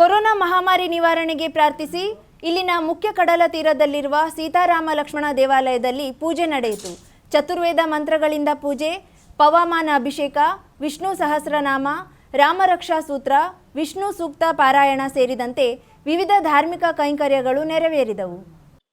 Corona ಮಹಾಮಾರಿ ನಿವಾರಣೆಗೆ ಪ್ರಾರ್ಥಿಸಿ ಇಲ್ಲಿನ ಮುಖ್ಯ ಕಡಲ ತೀರದಲ್ಲಿರುವ ಸೀತಾರಾಮ ಲಕ್ಷ್ಮಣ ದೇವಾಲಯದಲ್ಲಿ ಪೂಜೆ ನಡೆಯಿತು. ಚತುರ್ವೇದ ಮಂತ್ರಗಳಿಂದ ಪೂಜೆ, ಪವಮಾನ ಅಭಿಷೇಕ, ವಿಷ್ಣು ಸಹಸ್ರನಾಮ, ರಾಮರಕ್ಷಾ ಸೂತ್ರ, ವಿಷ್ಣು ಸೂಕ್ತ ಪಾರಾಯಣ ಸೇರಿದಂತೆ ವಿವಿಧ ಧಾರ್ಮಿಕ ಕೈಂಕರ್ಯಗಳು ನೆರವೇರಿದವು.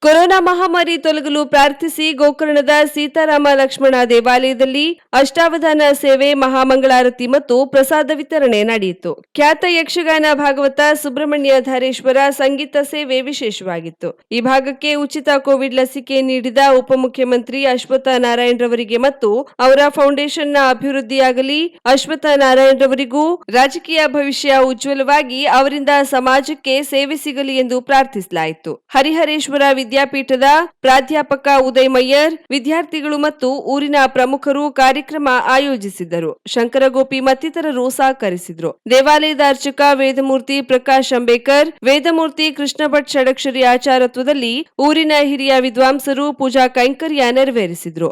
ಕೊರೋನಾ ಮಹಾಮಾರಿ ತೊಲಗಲು ಪ್ರಾರ್ಥಿಸಿ ಗೋಕರ್ಣದ ಸೀತಾರಾಮ ಲಕ್ಷ್ಮಣ ದೇವಾಲಯದಲ್ಲಿ ಅಷ್ಟಾವಧಾನ ಸೇವೆ ಮಹಾಮಂಗಳಾರತಿ ಮತ್ತು ಪ್ರಸಾದ ವಿತರಣೆ ನಡೆಯಿತು. ಖ್ಯಾತ ಯಕ್ಷಗಾನ ಭಾಗವತ ಸುಬ್ರಹ್ಮಣ್ಯ ಧಾರೇಶ್ವರ ಸಂಗೀತ ಸೇವೆ ವಿಶೇಷವಾಗಿತ್ತು. ಈ ಭಾಗಕ್ಕೆ ಉಚಿತ ಕೋವಿಡ್ ಲಸಿಕೆ ನೀಡಿದ ಉಪಮುಖ್ಯಮಂತ್ರಿ ಅಶ್ವಥ ಅಶ್ವತ್ಥ ನಾರಾಯಣರವರಿಗೆ ಮತ್ತು ಅವರ ಫೌಂಡೇಶನ್ನ ಅಭಿವೃದ್ಧಿಯಾಗಲಿ ಅಶ್ವಥ ನಾರಾಯಣ ರವರಿಗೂ ರಾಜಕೀಯ ಭವಿಷ್ಯ ಉಜ್ವಲವಾಗಿ ಅವರಿಂದ ಸಮಾಜಕ್ಕೆ ಸೇವೆ ಸಿಗಲಿ ಎಂದು ಪ್ರಾರ್ಥಿಸಲಾಯಿತು. ಹರಿಹರೇಶ್ವರ ವಿದ್ಯಾಪೀಠದ ಪ್ರಾಧ್ಯಾಪಕ ಉದಯ್ ಮಯ್ಯರ್ ವಿದ್ಯಾರ್ಥಿಗಳು ಮತ್ತು ಊರಿನ ಪ್ರಮುಖರು ಕಾರ್ಯಕ್ರಮ ಆಯೋಜಿಸಿದ್ದರು ಶಂಕರಗೋಪಿ ಮತ್ತಿತರರು ಸಹಕರಿಸಿದ್ರು. ದೇವಾಲಯದ ಅರ್ಚಕ ವೇದಮೂರ್ತಿ ಪ್ರಕಾಶ್ ಅಂಬೇಕರ್ ವೇದಮೂರ್ತಿ ಕೃಷ್ಣ ಭಟ್ ಷಡಕ್ಷರಿ ಆಚಾರತ್ವದಲ್ಲಿ ಊರಿನ ಹಿರಿಯ ವಿದ್ವಾಂಸರು ಪೂಜಾ ಕೈಂಕರ್ಯ ನೆರವೇರಿಸಿದ್ರು.